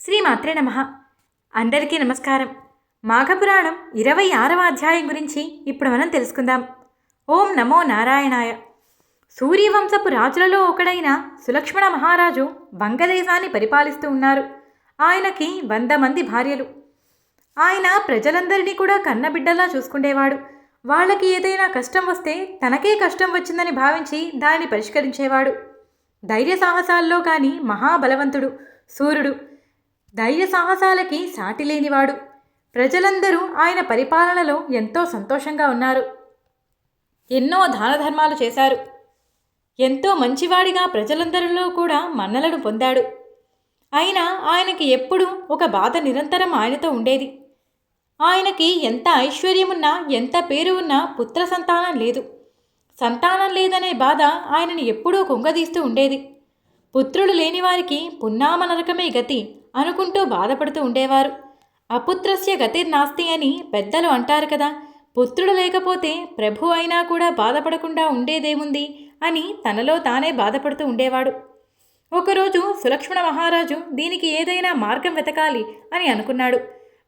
శ్రీమాత్రే నమ. అందరికీ నమస్కారం. మాఘపురాణం ఇరవై ఆరవ అధ్యాయం గురించి ఇప్పుడు మనం తెలుసుకుందాం. ఓం నమో నారాయణాయ. సూర్యవంశపు రాజులలో ఒకడైన సులక్ష్మణ మహారాజు వంగదేశాన్ని పరిపాలిస్తూ ఉన్నారు. ఆయనకి వంద మంది భార్యలు. ఆయన ప్రజలందరినీ కూడా కన్నబిడ్డలా చూసుకునేవాడు వాళ్ళకి ఏదైనా కష్టం వస్తే తనకే కష్టం వచ్చిందని భావించి దాన్ని పరిష్కరించేవాడు. ధైర్య సాహసాల్లో కానీ మహాబలవంతుడు సూర్యుడు ధైర్య సాహసాలకి సాటి లేనివాడు. ప్రజలందరూ ఆయన పరిపాలనలో ఎంతో సంతోషంగా ఉన్నారు. ఎన్నో దాన ధర్మాలు చేశారు. ఎంతో మంచివాడిగా ప్రజలందరిలో కూడా మన్నలను పొందాడు. అయినా ఆయనకి ఎప్పుడూ ఒక బాధ నిరంతరం ఆయనతో ఉండేది. ఆయనకి ఎంత ఐశ్వర్యమున్నా ఎంత పేరు ఉన్నా పుత్ర సంతానం లేదు. సంతానం లేదనే బాధ ఆయనని ఎప్పుడూ కుంగదీస్తూ ఉండేది. పుత్రులు లేని వారికి పున్నామ నరకమే గతి. అనుకుంటూ బాధపడుతూ ఉండేవారు. అపుత్రస్య గతిర్నాస్తి అని పెద్దలు అంటారు కదా పుత్రుడు లేకపోతే ప్రభు అయినా కూడా బాధపడకుండా ఉండేదేముంది అని తనలో తానే బాధపడుతూ ఉండేవాడు. ఒకరోజు సులక్ష్మణ మహారాజు దీనికి ఏదైనా మార్గం వెతకాలి అని అనుకున్నాడు.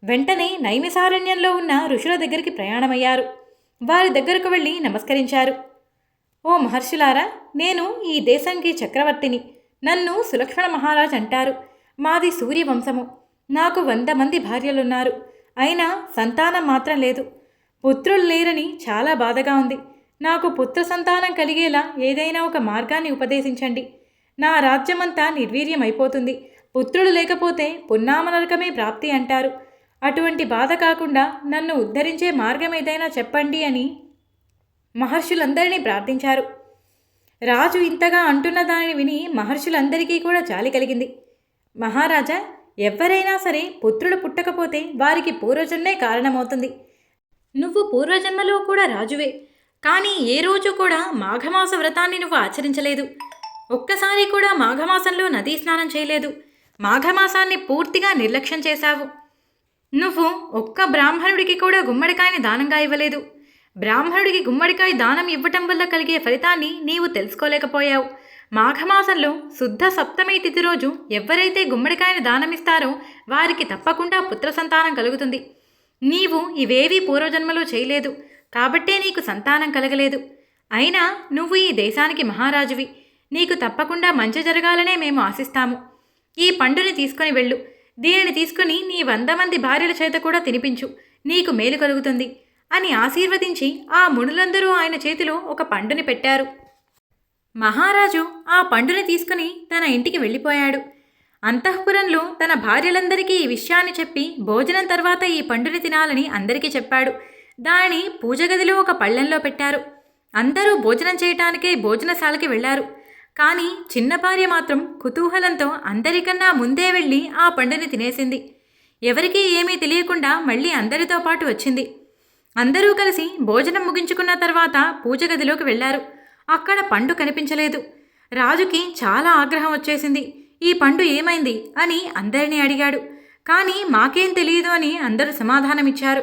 వెంటనే నైమిసారణ్యంలో ఉన్న ఋషుల దగ్గరికి ప్రయాణమయ్యారు. వారి దగ్గరకు వెళ్ళి నమస్కరించారు. ఓ మహర్షులారా నేను ఈ దేశంకి చక్రవర్తిని నన్ను సులక్ష్మణ మహారాజ్ అంటారు. మాది సూర్యవంశము. నాకు వంద మంది భార్యలున్నారు. అయినా సంతానం మాత్రం లేదు. పుత్రులు లేరని చాలా బాధగా ఉంది. నాకు పుత్ర సంతానం కలిగేలా ఏదైనా ఒక మార్గాన్ని ఉపదేశించండి. నా రాజ్యమంతా నిర్వీర్యం అయిపోతుంది పుత్రుడు లేకపోతే పున్నామనరకమే ప్రాప్తి అంటారు. అటువంటి బాధ కాకుండా నన్ను ఉద్ధరించే మార్గం ఏదైనా చెప్పండి అని మహర్షులందరినీ ప్రార్థించారు. రాజు ఇంతగా అంటున్న దానిని విని మహర్షులందరికీ కూడా జాలి కలిగింది. మహారాజా ఎవరైనా సరే పుత్రుడు పుట్టకపోతే వారికి పూర్వజన్మే కారణమవుతుంది. నువ్వు పూర్వజన్మలో కూడా రాజువే. కానీ ఏ రోజు కూడా మాఘమాస వ్రతాన్ని నువ్వు ఆచరించలేదు. ఒక్కసారి కూడా మాఘమాసంలో నదీ స్నానం చేయలేదు. మాఘమాసాన్ని పూర్తిగా నిర్లక్ష్యం చేశావు. నువ్వు ఒక్క బ్రాహ్మణుడికి కూడా గుమ్మడికాయని దానంగా ఇవ్వలేదు. బ్రాహ్మణుడికి గుమ్మడికాయ దానం ఇవ్వటం వల్ల కలిగే ఫలితాన్ని నీవు తెలుసుకోలేకపోయావు. మాఘమాసంలో శుద్ధ సప్తమి తిథి రోజు ఎవరైతే గుమ్మడికాయని దానమిస్తారో వారికి తప్పకుండా పుత్ర సంతానం కలుగుతుంది. నీవు ఇవేవీ పూర్వజన్మలో చేయలేదు కాబట్టే నీకు సంతానం కలగలేదు. అయినా నువ్వు ఈ దేశానికి మహారాజువి. నీకు తప్పకుండా మంచి జరగాలనే మేము ఆశిస్తాము. ఈ పండుని తీసుకొని వెళ్ళు. దీనిని తీసుకుని నీ వంద మంది భార్యల చేత కూడా తినిపించు. నీకు మేలు కలుగుతుంది అని ఆశీర్వదించి ఆ మునులందరూ ఆయన చేతిలో ఒక పండుని పెట్టారు. మహారాజు ఆ పండుని తీసుకుని తన ఇంటికి వెళ్ళిపోయాడు. అంతఃపురంలో తన భార్యలందరికీ ఈ విషయాన్ని చెప్పి భోజనం తర్వాత ఈ పండుని తినాలని అందరికీ చెప్పాడు. దానిని పూజగదిలో ఒక పళ్ళెంలో పెట్టారు. అందరూ భోజనం చేయటానికే భోజనశాలకి వెళ్ళారు. కానీ చిన్న భార్య మాత్రం కుతూహలంతో అందరికన్నా ముందే వెళ్ళి ఆ పండుని తినేసింది. ఎవరికీ ఏమీ తెలియకుండా మళ్ళీ అందరితో పాటు వచ్చింది. అందరూ కలిసి భోజనం ముగించుకున్న తర్వాత పూజ గదిలోకి వెళ్ళారు. అక్కడ పండు కనిపించలేదు. రాజుకి చాలా ఆగ్రహం వచ్చేసింది. ఈ పండు ఏమైంది? అని అందరినీ అడిగాడు. కానీ మాకేం తెలియదు అని అందరూ సమాధానమిచ్చారు.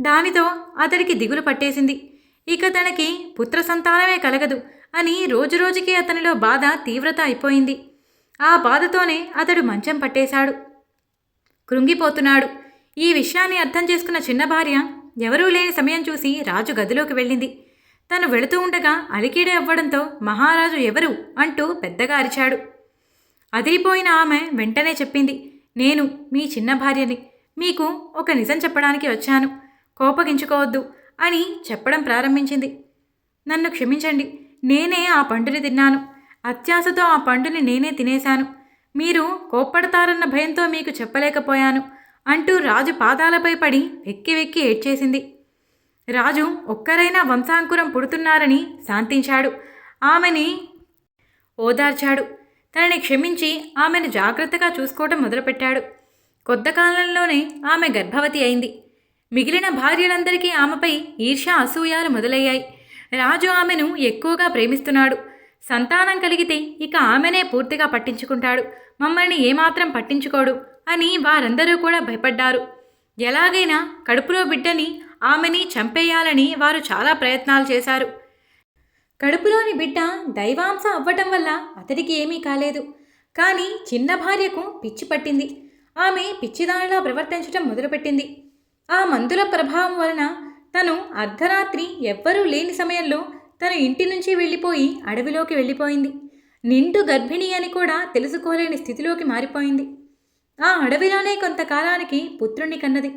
దానితో అతడికి దిగులు పట్టేసింది. ఇక తనకి పుత్ర సంతానమే కలగదు అని రోజురోజుకి అతనిలో బాధ తీవ్రత అయిపోయింది. ఆ బాధతోనే అతడు మంచం పట్టేశాడు. కృంగిపోతున్నాడు. ఈ విషయాన్ని అర్థం చేసుకున్న చిన్న భార్య ఎవరూ లేని సమయం చూసి రాజు గదిలోకి వెళ్ళింది. తను వెళుతూ ఉండగా అలికిడే అవ్వడంతో మహారాజు ఎవరు అంటూ పెద్దగా అరిచాడు. అదిరిపోయిన ఆమె వెంటనే చెప్పింది నేను మీ చిన్న భార్యని మీకు ఒక నిజం చెప్పడానికి వచ్చాను కోపగించుకోవద్దు అని చెప్పడం ప్రారంభించింది. నన్ను క్షమించండి నేనే ఆ పండుని తిన్నాను. అత్యాశతో ఆ పండుని నేనే తినేశాను. మీరు కోప్పడతారన్న భయంతో మీకు చెప్పలేకపోయాను అంటూ రాజు పాదాలపై పడి వెక్కి వెక్కి ఏడ్చేసింది. రాజు ఒక్కరైనా వంశాంకురం పుడుతున్నారని శాంతించాడు. ఆమెని ఓదార్చాడు. తనని క్షమించి ఆమెను జాగ్రత్తగా చూసుకోవటం మొదలుపెట్టాడు. కొత్త కాలంలోనే ఆమె గర్భవతి అయింది. మిగిలిన భార్యలందరికీ ఆమెపై ఈర్ష్య అసూయాలు మొదలయ్యాయి. రాజు ఆమెను ఎక్కువగా ప్రేమిస్తున్నాడు. సంతానం కలిగితే ఇక ఆమెనే పూర్తిగా పట్టించుకుంటాడు. మమ్మల్ని ఏమాత్రం పట్టించుకోడు అని వారందరూ కూడా భయపడ్డారు. ఎలాగైనా కడుపులో బిడ్డని ఆమెని చంపేయాలని వారు చాలా ప్రయత్నాలు చేశారు. కడుపులోని బిడ్డ దైవాంశ అవ్వటం వల్ల అతడికి ఏమీ కాలేదు. కానీ చిన్న భార్యకు పిచ్చి పట్టింది. ఆమె పిచ్చిదానిలా ప్రవర్తించటం మొదలుపెట్టింది. ఆ మందుల ప్రభావం వలన తను అర్ధరాత్రి ఎవ్వరూ లేని సమయంలో తన ఇంటి నుంచి వెళ్ళిపోయి అడవిలోకి వెళ్ళిపోయింది. నిండు గర్భిణి అని కూడా తెలుసుకోలేని స్థితిలోకి మారిపోయింది. ఆ అడవిలోనే కొంతకాలానికి పుత్రుణ్ణి కన్నది.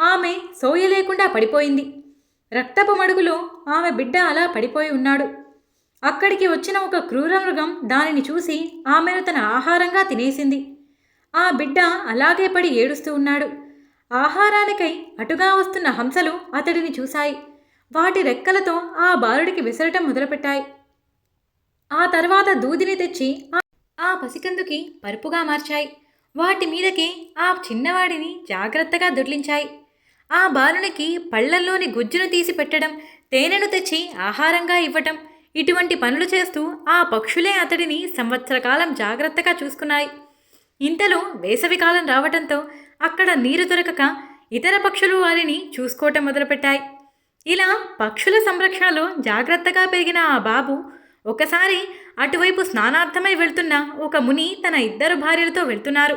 ఆమె సోయ లేకుండా పడిపోయింది. రక్తపు మడుగులో ఆమె బిడ్డ అలా పడిపోయి ఉన్నాడు. అక్కడికి వచ్చిన ఒక క్రూర మృగం దానిని చూసి ఆమెను తన ఆహారంగా తినేసింది. ఆ బిడ్డ అలాగే పడి ఏడుస్తూ ఉన్నాడు. ఆహారానికై అటుగా వస్తున్న హంసలు అతడిని చూశాయి. వాటి రెక్కలతో ఆ బాలుడికి విసరటం మొదలుపెట్టాయి. ఆ తర్వాత దూదిని తెచ్చి ఆ- పసికందుకి పరుపుగా మార్చాయి. వాటి మీదకి ఆ చిన్నవాడిని జాగ్రత్తగా దొర్లించాయి. ఆ బాలునికి పళ్ళల్లోని గుజ్జును తీసి పెట్టడం తేనెను తెచ్చి ఆహారంగా ఇవ్వటం ఇటువంటి పనులు చేస్తూ ఆ పక్షులే అతడిని సంవత్సర కాలం జాగ్రత్తగా చూసుకున్నాయి. ఇంతలో వేసవికాలం రావటంతో అక్కడ నీరు దొరకక ఇతర పక్షులు వారిని చూసుకోవటం మొదలుపెట్టాయి. ఇలా పక్షుల సంరక్షణలో జాగ్రత్తగా పెరిగిన ఆ బాబు ఒకసారి అటువైపు స్నానార్థమై వెళ్తున్న ఒక ముని తన ఇద్దరు భార్యలతో వెళ్తున్నారు.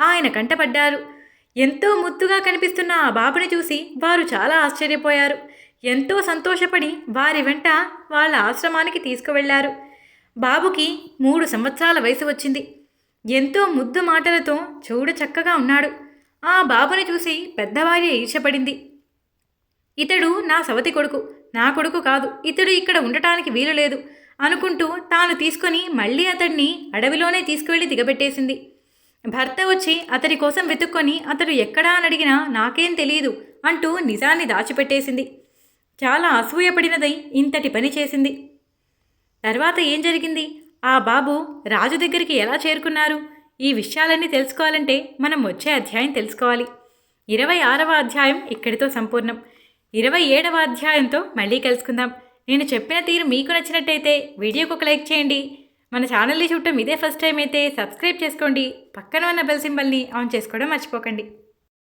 ఆయన కంటపడ్డారు. ఎంతో ముద్దుగా కనిపిస్తున్న ఆ బాబుని చూసి వారు చాలా ఆశ్చర్యపోయారు. ఎంతో సంతోషపడి వారి వెంట వాళ్ళ ఆశ్రమానికి తీసుకువెళ్ళారు. బాబుకి మూడు సంవత్సరాల వయసు వచ్చింది. ఎంతో ముద్దు మాటలతో చూడ చక్కగా ఉన్నాడు. ఆ బాబుని చూసి పెద్దవారి ఈర్షపడింది ఇతడు నా సవతి కొడుకు. నా కొడుకు కాదు. ఇతడు ఇక్కడ ఉండటానికి వీలు లేదు అనుకుంటూ తాను తీసుకొని మళ్ళీ అతడిని అడవిలోనే తీసుకువెళ్ళి దిగబెట్టేసింది. భర్త వచ్చి అతడి కోసం వెతుక్కొని అతడు ఎక్కడా అని అడిగినా నాకేం తెలియదు అంటూ నిజాన్ని దాచిపెట్టేసింది. చాలా అసూయపడినదై ఇంతటి పని చేసింది. తర్వాత ఏం జరిగింది? ఆ బాబు రాజు దగ్గరికి ఎలా చేరుకున్నారు? ఈ విషయాలన్నీ తెలుసుకోవాలంటే మనం వచ్చే అధ్యాయం తెలుసుకోవాలి. ఇరవై ఆరవ అధ్యాయం ఇక్కడితో సంపూర్ణం. ఇరవై ఏడవ అధ్యాయంతో మళ్ళీ కలుసుకుందాం. నేను చెప్పిన తీరు మీకు నచ్చినట్టయితే వీడియోకి ఒక లైక్ చేయండి. మన ఛానల్ని చూడటం ఇదే ఫస్ట్ టైం అయితే సబ్స్క్రైబ్ చేసుకోండి. పక్కన ఉన్న బెల్ సింబల్ని ఆన్ చేసుకోవడం మర్చిపోకండి.